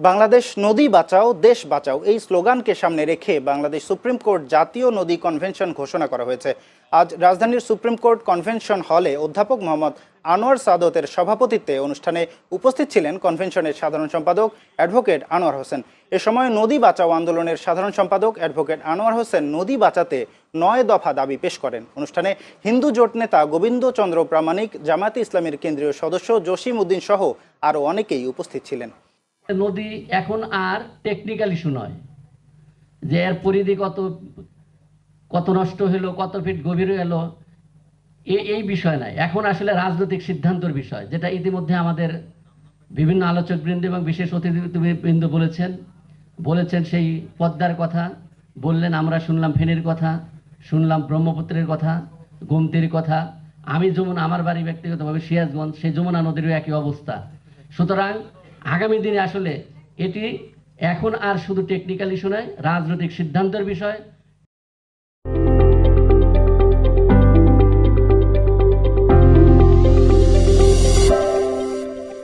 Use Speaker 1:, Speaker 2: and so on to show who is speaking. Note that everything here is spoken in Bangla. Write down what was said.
Speaker 1: বাংলাদেশ নদী বাঁচাও, দেশ বাঁচাও, এই স্লোগানকে সামনে রেখে বাংলাদেশ সুপ্রিম কোর্ট জাতীয় নদী কনভেনশন ঘোষণা করা হয়েছে। আজ রাজধানীর সুপ্রিম কোর্ট কনভেনশন হলে অধ্যাপক মোহাম্মদ আনোয়ার সাদতের সভাপতিত্বে অনুষ্ঠানে উপস্থিত ছিলেন কনভেনশনের সাধারণ সম্পাদক অ্যাডভোকেট আনোয়ার হোসেন। এ সময় নদী বাঁচাও আন্দোলনের সাধারণ সম্পাদক অ্যাডভোকেট আনোয়ার হোসেন নদী বাঁচাতে নয় দফা দাবি পেশ করেন। অনুষ্ঠানে হিন্দু জোট নেতা গোবিন্দচন্দ্র প্রামাণিক, জামায়াতে ইসলামের কেন্দ্রীয় সদস্য জসিম উদ্দিন সহ আরও অনেকেই উপস্থিত ছিলেন।
Speaker 2: নদী এখন আর টেকনিক্যাল ইস্যু নয়। যে এর পরিধি কত কত নষ্ট হলো কত ফিট গভীর এলো এই বিষয় নয় এখন আসলে রাজনৈতিক সিদ্ধান্তর বিষয়, যেটা ইতিমধ্যে আমাদের বিভিন্ন আলোচকবৃন্দ এবং বিশেষ অতিথিবৃন্দ বলেছেন। বলেছেন সেই পদ্মার কথা, বললেন আমরা শুনলাম ফেনীর কথা, শুনলাম ব্রহ্মপুত্রের কথা, গোমতির কথা। আমি যেমন আমার বাড়ি ব্যক্তিগতভাবে সিরাজগঞ্জ, সেই যমুনা নদীরও একই অবস্থা। সুতরাং আগামী দিনে আসলে এটি এখন আর শুধু টেকনিক্যাল ইস্যু নয় রাজনৈতিক সিদ্ধান্তের বিষয়